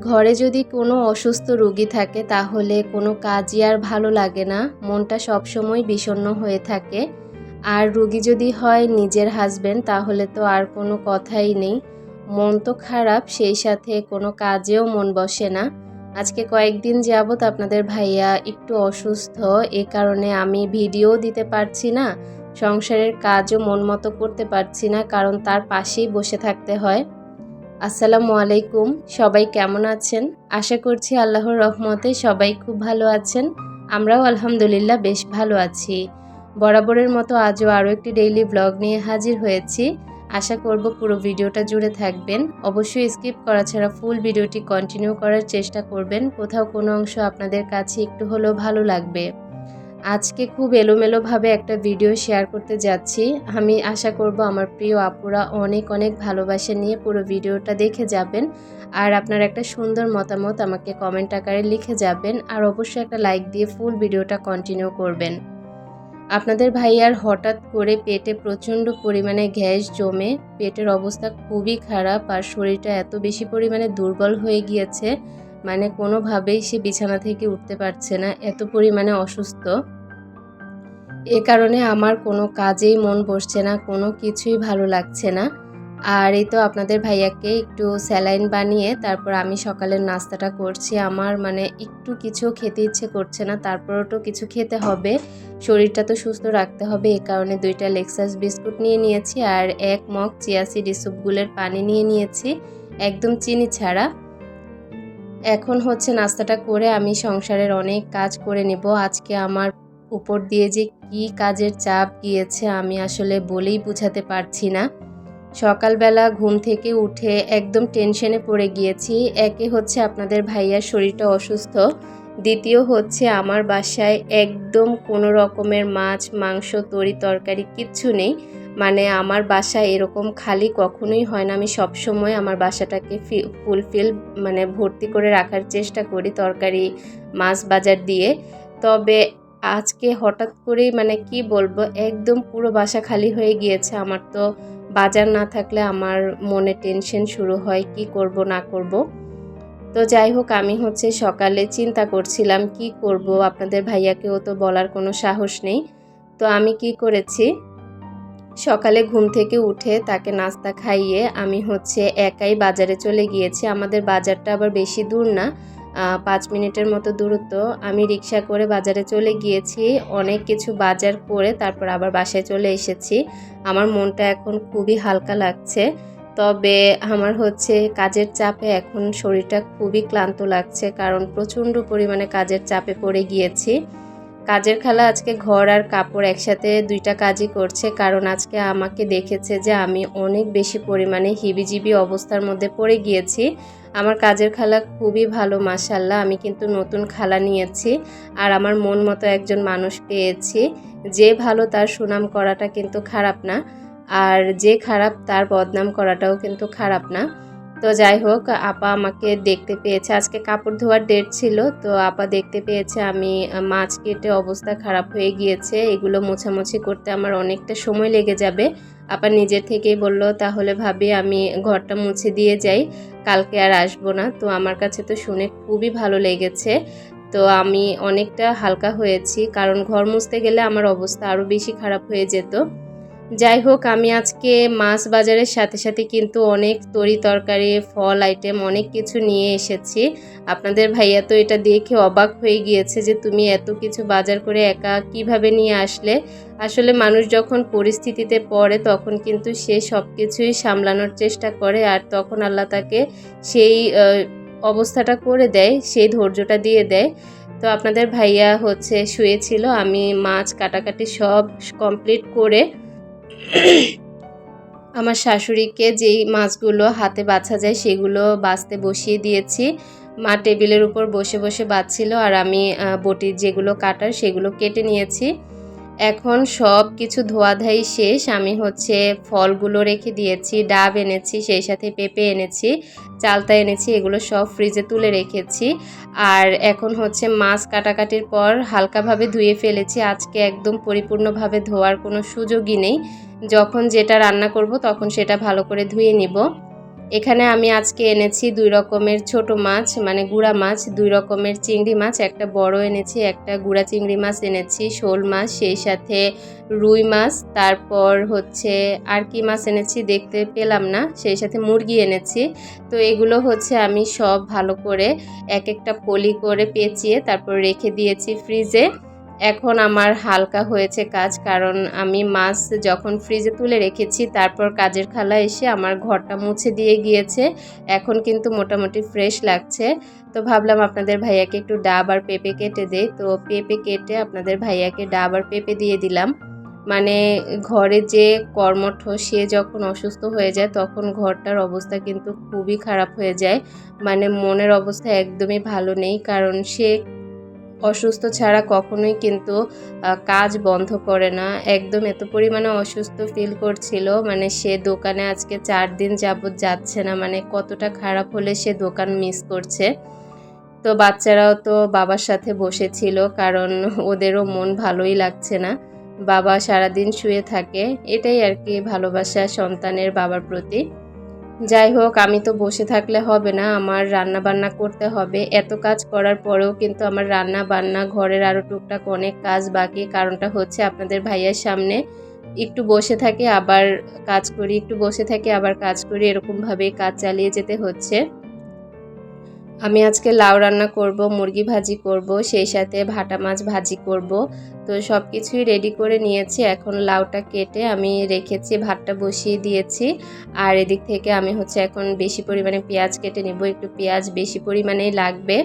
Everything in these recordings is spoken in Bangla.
ঘরে যদি কোনো অসুস্থ রোগী থাকে, তাহলে কোনো কাজই আর ভালো লাগে না। মনটা সবসময় বিষণ্ণ হয়ে থাকে। আর রুগী যদি হয় নিজের হাজবেন্ড তাহলে তো আর কোনো কথাই নেই। মন তো খারাপ, সেই সাথে কোনো কাজেও মন বসে না। আজকে কয়েকদিন যাবৎ আপনাদের ভাইয়া একটু অসুস্থ। এ কারণে আমি ভিডিও দিতে পারছি না। সংসারের কাজও মন মতো করতে পারছি না, কারণ তার পাশেই বসে থাকতে হয়। আসসালামু আলাইকুম, সবাই কেমন আছেন? আশা করছি আল্লাহর রহমতে সবাই খুব ভালো আছেন। আমরাও আলহামদুলিল্লাহ বেশ ভালো আছি। বরাবরের মতো আজও আরও একটি ডেইলি ব্লগ নিয়ে হাজির হয়েছি। আশা করব পুরো ভিডিওটা জুড়ে থাকবেন। অবশ্যই স্কিপ করা ছাড়া ফুল ভিডিওটি কন্টিনিউ করার চেষ্টা করবেন। কোথাও কোনো অংশ আপনাদের কাছে একটু হলেও ভালো লাগবে। আজকে খুব এলোমেলোভাবে একটা ভিডিও শেয়ার করতে যাচ্ছি। আমি আশা করব আমার প্রিয় আপুরা অনেক অনেক ভালোবাসা নিয়ে পুরো ভিডিওটা দেখে যাবেন। আর আপনার একটা সুন্দর মতামত আমাকে কমেন্ট আকারে লিখে যাবেন। আর অবশ্যই একটা লাইক দিয়ে ফুল ভিডিওটা কন্টিনিউ করবেন। আপনাদের ভাইয়ার হঠাৎ করে পেটে প্রচণ্ড পরিমাণে গ্যাস জমে, পেটের অবস্থা খুবই খারাপ আর শরীরটা এত বেশি পরিমাণে দুর্বল হয়ে গিয়েছে মানে কোনোভাবেই সে বিছানা থেকে উঠতে পারছে না, এত পরিমাণে অসুস্থ। এ কারণে আমার কোনো কাজেই মন বসছে না, কোনো কিছুই ভালো লাগছে না। আর এই তো আপনাদের ভাইয়াকে একটু স্যালাইন বানিয়ে তারপর আমি সকালের নাস্তাটা করছি। আমার মানে একটু কিছু খেতে ইচ্ছে করছে না, তারপরও তো কিছু খেতে হবে। শরীরটা তো সুস্থ রাখতে হবে, এ কারণে দুইটা লেক্সাস বিস্কুট নিয়ে নিয়েছি আর এক মগ চিয়াসি ডিসুপগুলের পানি নিয়ে নিয়েছি, একদম চিনি ছাড়া। এখন হচ্ছে নাস্তাটা করে আমি সংসারের অনেক কাজ করে নেব। আজকে আমার উপর দিয়ে যে কি কাজের চাপ গিয়েছে আমি আসলে বলেই বুঝাতে পারছি না। সকালবেলা ঘুম থেকে উঠে একদম টেনশনে পড়ে গিয়েছি। একে হচ্ছে আপনাদের ভাইয়ার শরীরটা অসুস্থ। দ্বিতীয় হচ্ছে আমার বাসায় একদম কোনো রকমের মাছ, মাংস, তরি তরকারি কিচ্ছু নেই। মানে আমার বাসায় এরকম খালি কখনোই হয় না। আমি সবসময় আমার বাসাটাকে ফুলফিল মানে ভর্তি করে রাখার চেষ্টা করি তরকারি, মাছ বাজার দিয়ে। তবে আজকে হঠাৎ করেই মানে কি বলব, একদম পুরো বাসা খালি হয়ে গিয়েছে আমার তো। বাজার না থাকলে আমার মনে টেনশন শুরু হয়, কি করব, না করব। তো যাই হোক, আমি হচ্ছে সকালে চিন্তা করছিলাম, কি করব? আপনাদের ভাইয়াকেও তো বলার কোনো সাহস নেই। তো আমি কি করেছি, সকালে ঘুম থেকে উঠে তাকে নাস্তা খাইয়ে আমি হচ্ছে একাই বাজারে চলে গিয়েছি। আমাদের বাজারটা আবার বেশি দূর না পাঁচ মিনিটের মতো দূরত্ব, আমি রিক্সা করে বাজারে চলে গিয়েছি, অনেক কিছু বাজার করে তারপর আবার বাসায় চলে এসেছি। আমার মনটা এখন খুবই হালকা লাগছে, তবে আমার হচ্ছে কাজের চাপে এখন শরীরটা খুবই ক্লান্ত লাগছে, কারণ প্রচণ্ড পরিমাণে কাজের চাপে পড়ে গিয়েছি। কাজের খালা আজকে ঘর আর কাপড় একসাথে দুইটা কাজই করছে, কারণ আজকে আমাকে দেখেছে যে আমি অনেক বেশি পরিমাণে হিবিজিবি অবস্থার মধ্যে পড়ে গিয়েছি। আমার কাজের খালা খুবই ভালো মাসাল্লাহ আমি কিন্তু নতুন খালা নিয়েছি আর আমার মন মতো একজন মানুষ পেয়েছি। যে ভালো তার সুনাম করাটা কিন্তু খারাপ না, আর যে খারাপ তার বদনাম করাটাও কিন্তু খারাপ না। তো যাই হোক, আপা আমাকে দেখতে পেয়েছে। আজকে কাপড় ধোয়ার ডেট ছিল, তো আপা দেখতে পেয়েছে আমি মাছ কেটে অবস্থা খারাপ হয়ে গিয়েছে। এগুলো মোছামুছি করতে আমার অনেকটা সময় লেগে যাবে। আপা নিজের থেকেই বলল, তাহলে ভাবি আমি ঘরটা মুছে দিয়ে যাই, কালকে আর আসব না। তো আমার কাছে তো শুনে খুবই ভালো লেগেছে। তো আমি অনেকটা হালকা হয়েছি, কারণ ঘর মুছতে গেলে আমার অবস্থা আরও বেশি খারাপ হয়ে যেত। যাই হোক, আমি আজকে মাছ বাজারের সাথে সাথে কিন্তু অনেক তরি তরকারি, ফল আইটেম অনেক কিছু নিয়ে এসেছি। আপনাদের ভাইয়া তো এটা দেখে অবাক হয়ে গিয়েছে যে তুমি এত কিছু বাজার করে একা কীভাবে নিয়ে আসলে? আসলে মানুষ যখন পরিস্থিতিতে পড়ে, তখন কিন্তু সে সব কিছুই সামলানোর চেষ্টা করে আর তখন আল্লাহ তাকে সেই অবস্থাটা করে দেয়, সেই ধৈর্যটা দিয়ে দেয়। তো আপনাদের ভাইয়া হচ্ছে শুয়েছিল, আমি মাছ কাটাকাটি সব কমপ্লিট করে আমার শাশুড়িকে যেই মাছগুলো হাতে বাছা যায় সেগুলো বাছতে বসিয়ে দিয়েছি। মা টেবিলের উপর বসে বসে বাঁচছিল আর আমি বটির যেগুলো কাটার সেগুলো কেটে নিয়েছি। এখন সব কিছু ধোয়াধাই শেষ। আমি হচ্ছে ফলগুলো রেখে দিয়েছি, ডাব এনেছি, সেই সাথে পেঁপে এনেছি, চালতা এনেছি, এগুলো সব ফ্রিজে তুলে রেখেছি। আর এখন হচ্ছে মাছ কাটাকাটির পর হালকাভাবে ধুয়ে ফেলেছি। আজকে একদম পরিপূর্ণভাবে ধোয়ার কোনো সুযোগই নেই। যখন যেটা রান্না করব তখন সেটা ভালো করে ধুয়ে নিব। এখানে আমি আজকে এনেছি দুই রকমের ছোট মাছ মানে গুড়া মাছ, দুই রকমের চিংড়ি মাছ, একটা বড় এনেছি, একটা গুড়া চিংড়ি মাছ এনেছি, শোল মাছ, সেই সাথে রুই মাছ, তারপর হচ্ছে আর কি মাছ এনেছি দেখতে পেলাম না, সেই সাথে মুরগি এনেছি। তো এগুলো হচ্ছে আমি সব ভালো করে এক একটা পলি করে পেঁচিয়ে তারপর রেখে দিয়েছি ফ্রিজে। এখন আমার হালকা হয়েছে কাজ, কারণ আমি মাছ যখন ফ্রিজে তুলে রেখেছি, তারপর কাজের খালা এসে আমার ঘরটা মুছে দিয়ে গিয়েছে। এখন কিন্তু মোটামুটি ফ্রেশ লাগছে। তো ভাবলাম আপনাদের ভাইয়াকে একটু ডাব আর পেঁপে কেটে দেই। তো পেঁপে কেটে আপনাদের ভাইয়াকে ডাব আর পেঁপে দিয়ে দিলাম। মানে ঘরে যে কর্মঠ, সে যখন অসুস্থ হয়ে যায়, তখন ঘরটার অবস্থা কিন্তু খুবই খারাপ হয়ে যায়। মানে মনের অবস্থা একদমই ভালো নেই, কারণ সে অসুস্থ ছাড়া কখনোই কিন্তু কাজ বন্ধ করে না। একদম এত পরিমাণে অসুস্থ ফিল করছিল মানে সে দোকানে আজকে চার দিন যাবৎ যাচ্ছে না মানে কতটা খারাপ হলে সে দোকান মিস করছে। তো বাচ্চারাও তো বাবার সাথে বসেছিল, কারণ ওদেরও মন ভালোই লাগছে না। বাবা সারাদিন শুয়ে থাকে, এটাই আর কি ভালোবাসা সন্তানের বাবার প্রতি। যাই হোক, আমি তো বসে থাকলে হবে না, আমার রান্না বান্না করতে হবে। এত কাজ করার পরেও কিন্তু আমার রান্না বান্না ঘরের আরও টুকটাক অনেক কাজ বাকি। কারণটা হচ্ছে আপনাদের ভাইয়ের সামনে একটু বসে থাকে, আবার কাজ করি, একটু বসে থাকে, আবার কাজ করি, এরকমভাবেই কাজ চালিয়ে যেতে হচ্ছে। আমি আজকে লাউ রান্না করব, মুরগি ভাজি করব, সেই সাথে ভাটা মাছ ভাজি করব। তো সব কিছুই রেডি করে নিয়েছি। এখন লাউটা কেটে আমি রেখেছি, ভাতটা বসিয়ে দিয়েছি। আর এদিক থেকে আমি হচ্ছে এখন বেশি পরিমাণে পেঁয়াজ কেটে নেব। একটু পেঁয়াজ বেশি পরিমাণেই লাগবে।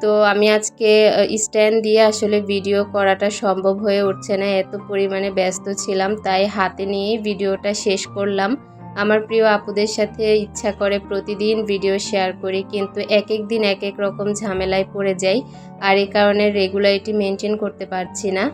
তো আমি আজকে স্ট্যান্ড দিয়ে আসলে ভিডিও করাটা সম্ভব হয়ে উঠছে না। এত পরিমাণে ব্যস্ত ছিলাম, তাই হাতে নিয়েই ভিডিওটা শেষ করলাম। আমার প্রিয় আপুদের সাথে ইচ্ছা করে প্রতিদিন ভিডিও শেয়ার করি, কিন্তু এক এক দিন এক এক রকম ঝামেলায় পড়ে যাই আর এই কারণে রেগুলারিটি মেনটেন করতে পারছি না।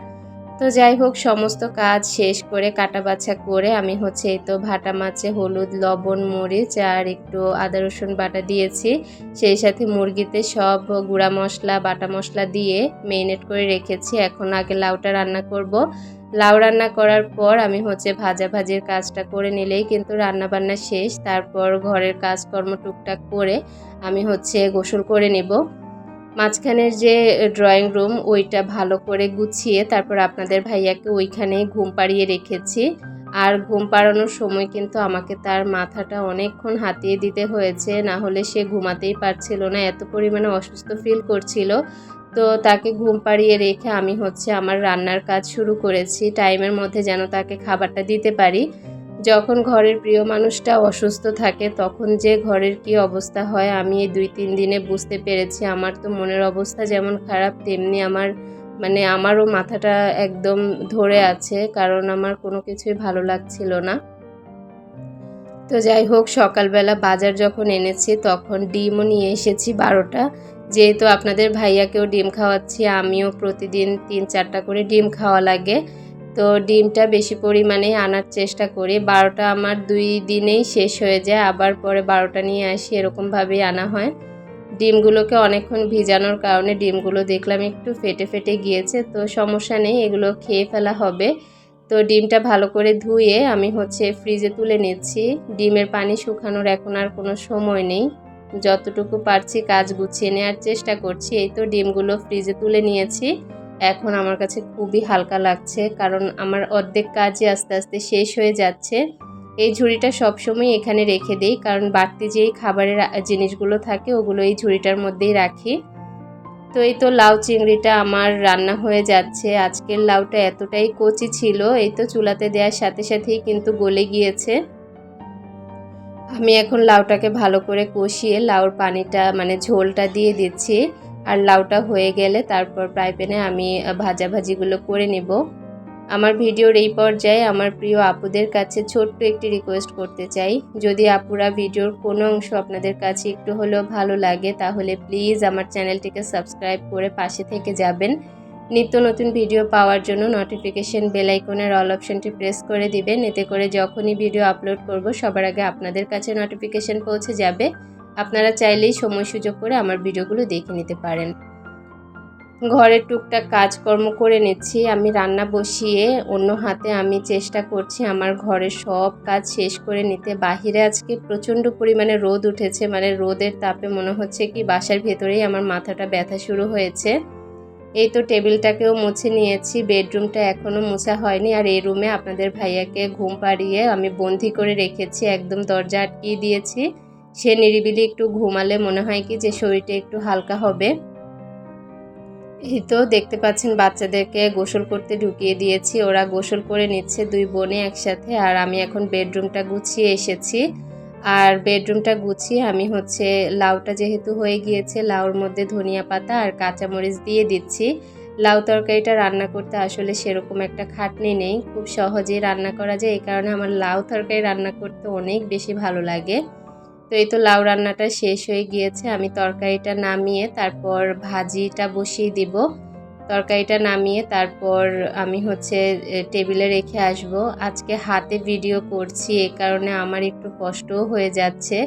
তো যাই হোক, সমস্ত কাজ শেষ করে কাটা বাছা করে আমি হচ্ছে এই তো ভাটা মাছে হলুদ, লবণ, মরিচ আর একটু আদা, রসুন বাটা দিয়েছি। সেই সাথে মুরগিতে সব গুঁড়া মশলা, বাটা মশলা দিয়ে মেরিনেট করে রেখেছি। এখন আগে লাউটা রান্না করব। লাউ রান্না করার পর আমি হচ্ছে ভাজা ভাজির কাজটা করে নিলেই কিন্তু রান্না বান্না শেষ। তারপর ঘরের কাজকর্ম টুকটাক করে আমি হচ্ছে গোসল করে নেব। মাঝখানের যে ড্রয়িং রুম ওইটা ভালো করে গুছিয়ে তারপর আপনাদের ভাইয়াকে ওইখানে ঘুম পাড়িয়ে রেখেছি। আর ঘুম পাড়ানোর সময় কিন্তু আমাকে তার মাথাটা অনেকক্ষণ হাতিয়ে দিতে হয়েছে, না হলে সে ঘুমাতেই পারছিল না, এত পরিমাণে অসুস্থ ফিল করছিল। তো তাকে ঘুম পাড়িয়ে রেখে আমি হচ্ছে আমার রান্নার কাজ শুরু করেছি টাইমের মধ্যে যেন তাকে খাবারটা দিতে পারি। যখন ঘরের প্রিয় মানুষটা অসুস্থ থাকে, তখন যে ঘরের কি অবস্থা হয় আমি এই দুই তিন দিনে বুঝতে পেরেছি। আমার তো মনের অবস্থা যেমন খারাপ, তেমনি আমার মানে আমারও মাথাটা একদম ধরে আছে, কারণ আমার কোনো কিছুই ভালো লাগছিল না। তো যাই হোক, সকালবেলা বাজার যখন এনেছি, তখন ডিমও নিয়ে এসেছি বারোটা। যেহেতু আপনাদের ভাইয়াকেও ডিম খাওয়াচ্ছি, আমিও প্রতিদিন তিন চারটা করে ডিম খাওয়া লাগে। তো ডিমটা বেশি পরিমাণে আনার চেষ্টা করি। বারোটা আমার দুই দিনেই শেষ হয়ে যায়, আবার পরে বারোটা নিয়ে আসি, এরকমভাবেই আনা হয়। ডিমগুলোকে অনেকক্ষণ ভিজানোর কারণে ডিমগুলো দেখলাম একটু ফেটে ফেটে গিয়েছে, তো সমস্যা নেই, এগুলো খেয়ে ফেলা হবে। তো ডিমটা ভালো করে ধুয়ে আমি হচ্ছে ফ্রিজে তুলে নিচ্ছি। ডিমের পানি শুকানোর এখন আর কোনো সময় নেই। যতটুকু পারছি কাজ গুছিয়ে নেওয়ার চেষ্টা করছি, এই তো ডিমগুলো ফ্রিজে তুলে নিয়েছি। এখন আমার কাছে খুবই হালকা লাগছে, কারণ আমার অর্ধেক কাজই আস্তে আস্তে শেষ হয়ে যাচ্ছে। এই ঝুড়িটা সবসময় এখানে রেখে দেই, কারণ বাড়তি যেই খাবারের জিনিসগুলো থাকে ওগুলো এই ঝুড়িটার মধ্যেই রাখি। তো এই তো লাউ চিংড়িটা আমার রান্না হয়ে যাচ্ছে। আজকের লাউটা এতটাই কচি ছিল, এই তো চুলাতে দেওয়ার সাথে সাথেই কিন্তু গলে গিয়েছে। আমি এখন লাউটাকে ভালো করে কষিয়ে লাউর পানিটা মানে ঝোলটা দিয়ে দিচ্ছি। আর লাউটা হয়ে গেলে তারপর ফ্রাই প্যানে আমি ভাজাভাজিগুলো করে নেব। আমার ভিডিওর এই পর্যায়ে আমার প্রিয় আপুদের কাছে ছোট্ট একটি রিকোয়েস্ট করতে চাই। যদি আপুরা ভিডিওর কোনো অংশ আপনাদের কাছে একটু হলেও ভালো লাগে, তাহলে প্লিজ আমার চ্যানেলটিকে সাবস্ক্রাইব করে পাশে থেকে যাবেন। নিত্য নতুন ভিডিও পাওয়ার জন্য নোটিফিকেশন বেলাইকনের অল অপশনটি প্রেস করে দিবেন। এতে করে যখনই ভিডিও আপলোড করব, সবার আগে আপনাদের কাছে নোটিফিকেশন পৌঁছে যাবে। আপনারা চাইলেই সময় সুযোগ করে আমার ভিডিওগুলো দেখে নিতে পারেন। ঘরের টুকটাক কাজকর্ম করে নিচ্ছি, আমি রান্না বসিয়ে অন্য হাতে আমি চেষ্টা করছি আমার ঘরের সব কাজ শেষ করে নিতে। বাহিরে আজকে প্রচণ্ড পরিমাণে রোদ উঠেছে মানে রোদের তাপে মনে হচ্ছে কি বাসার ভেতরেই আমার মাথাটা ব্যথা শুরু হয়েছে। এই তো টেবিলটাকেও মুছে নিয়েছি, বেডরুমটা এখনও মোছা হয়নি আর এই রুমে আপনাদের ভাইয়াকে ঘুম পাড়িয়ে আমি বন্দি করে রেখেছি, একদম দরজা আটকিয়ে দিয়েছি। সে নিরিবিলি একটু ঘুমালে মনে হয় কি যে শরীরটা একটু হালকা হবে। তো দেখতে পাচ্ছেন বাচ্চাদেরকে গোসল করতে ঢুকিয়ে দিয়েছি। ওরা গোসল করে নিচ্ছে দুই বোনে একসাথে আর আমি এখন বেডরুমটা গুছিয়ে এসেছি। আর বেডরুমটা গুছিয়ে আমি হচ্ছে লাউটা যেহেতু হয়ে গিয়েছে, লাউর মধ্যে ধনিয়া পাতা আর কাঁচামরিচ দিয়ে দিচ্ছি। লাউ তরকারিটা রান্না করতে আসলে সেরকম একটা খাটনি নেই। খুব সহজেই রান্না করা যায়। এই কারণে আমার লাউ তরকারি রান্না করতে অনেক বেশি ভালো লাগে। তো এই তো লাউ রান্নাটা শেষ হয়ে গিয়েছে। আমি তরকারিটা নামিয়ে তারপর ভাজিটা বসিয়ে দিব। তরকারিটা নামিয়ে তারপর আমি হচ্ছে টেবিলে রেখে আসব। আজকে হাতে ভিডিও করছি, এ কারণে আমার একটু কষ্টও হয়ে যাচ্ছে।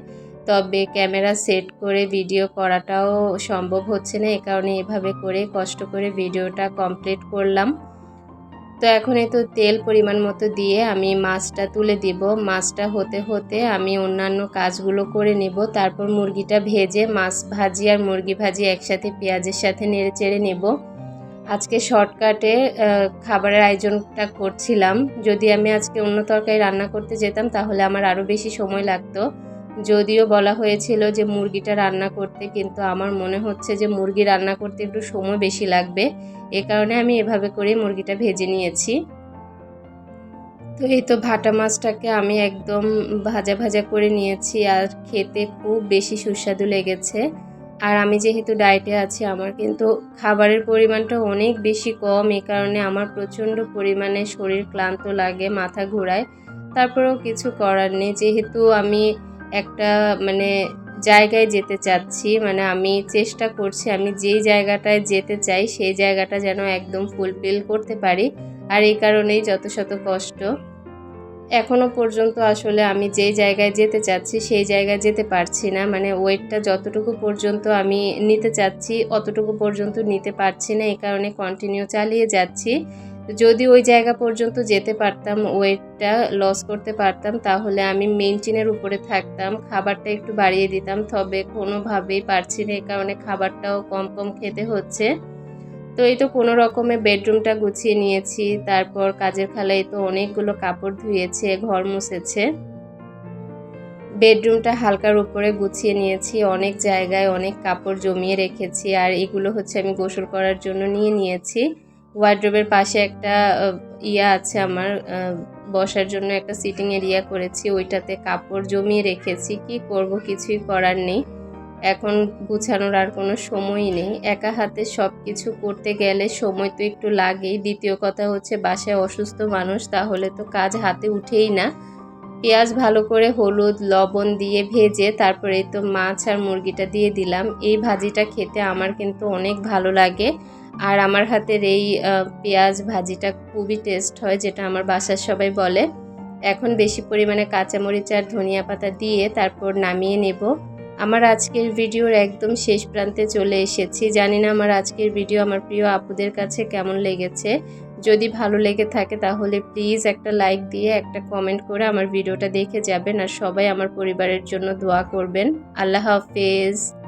তবে ক্যামেরা সেট করে ভিডিও করাটাও সম্ভব হচ্ছে না, এ কারণে এভাবে করে কষ্ট করে ভিডিওটা কমপ্লিট করলাম। তো এখন এই তো তেল পরিমাণ মতো দিয়ে আমি মাছটা তুলে দিব। মাছটা হতে হতে আমি অন্যান্য কাজগুলো করে নেব। তারপর মুরগিটা ভেজে মাছ ভাজি আর মুরগি ভাজি একসাথে পেঁয়াজের সাথে নেড়ে চেড়ে নেব। আজকে শর্টকাটে খাবারের আয়োজনটা করছিলাম। যদি আমি আজকে অন্য তরকারি রান্না করতে যেতাম তাহলে আমার আরও বেশি সময় লাগতো। যদিও বলা হয়েছিল যে মুরগিটা রান্না করতে, কিন্তু আমার মনে হচ্ছে যে মুরগি রান্না করতে একটু সময় বেশি লাগবে। এ কারণে আমি এভাবে করেই মুরগিটা ভেজে নিয়েছি। তো এই তো ভাটা মাছটাকে আমি একদম ভাজা ভাজা করে নিয়েছি, আর খেতে খুব বেশি সুস্বাদু লেগেছে। আর আমি যেহেতু ডায়েটে আছি, আমার কিন্তু খাবারের পরিমাণটা অনেক বেশি কম। এ কারণে আমার প্রচণ্ড পরিমাণে শরীর ক্লান্ত লাগে, মাথা ঘোরায়। তারপরেও কিছু করার নেই। যেহেতু আমি একটা মানে জায়গায় যেতে চাচ্ছি মানে আমি চেষ্টা করছি, আমি যেই জায়গাটায় যেতে চাই, সেই জায়গাটা যেন একদম ফুলফিল করতে পারি। আর এই কারণেই যত শত কষ্ট। এখনও পর্যন্ত আসলে আমি যেই জায়গায় যেতে চাচ্ছি, সেই জায়গায় যেতে পারছি না। মানে ওয়েটটা যতটুকু পর্যন্ত আমি নিতে চাচ্ছি, অতটুকু পর্যন্ত নিতে পারছি না। এই কারণে কন্টিনিউ চালিয়ে যাচ্ছি। যদি ওই জায়গা পর্যন্ত যেতে পারতাম, ওয়েটটা লস করতে পারতাম, তাহলে আমি মেনটেনের উপরে থাকতাম, খাবারটা একটু বাড়িয়ে দিতাম, তবে কোনোভাবেই পারছি না এই কারণে খাবারটাও কম কম খেতে হচ্ছে। তো এই তো কোনো রকমে বেডরুমটা গুছিয়ে নিয়েছি, তারপর কাজের খালায় তো অনেকগুলো কাপড় ধুয়েছে, ঘর মুছেছে। বেডরুমটা হালকার উপরে গুছিয়ে নিয়েছি, অনেক জায়গায় অনেক কাপড় জমিয়ে রেখেছি, আর এগুলো হচ্ছে আমি গোসল করার জন্য নিয়ে নিয়েছি। ওয়ার্ড্রোবের পাশে একটা ইয়া আছে আমার বসার জন্য একটা সিটিং এরিয়া করেছি, ওইটাতে কাপড় জমিয়ে রেখেছি, কি করব কিছুই করার নেই। এখন গুছানোর আর কোনো সময়ই নেই। একা হাতে সব কিছু করতে গেলে সময় তো একটু লাগেই। দ্বিতীয় কথা হচ্ছে, বাসায় অসুস্থ মানুষ তাহলে তো কাজ হাতে উঠেই না। পেঁয়াজ ভালো করে হলুদ, লবণ দিয়ে ভেজে তারপরে তো মাছ আর মুরগিটা দিয়ে দিলাম। এই ভাজিটা খেতে আমার কিন্তু অনেক ভালো লাগে। আর আমার হাতের এই পেঁয়াজ ভাজিটা খুবই টেস্ট হয়, যেটা আমার বাসার সবাই বলে। এখন বেশি পরিমাণে কাঁচামরিচ আর ধনিয়া পাতা দিয়ে তারপর নামিয়ে নেব। আমার আজকের ভিডিওর একদম শেষ প্রান্তে চলে এসেছি। জানি না আমার আজকের ভিডিও আমার প্রিয় আপুদের কাছে কেমন লেগেছে। যদি ভালো লেগে থাকে তাহলে প্লিজ একটা লাইক দিয়ে একটা কমেন্ট করে আমার ভিডিওটা দেখে যাবেন। আর সবাই আমার পরিবারের জন্য দোয়া করবেন। আল্লাহ হাফেজ।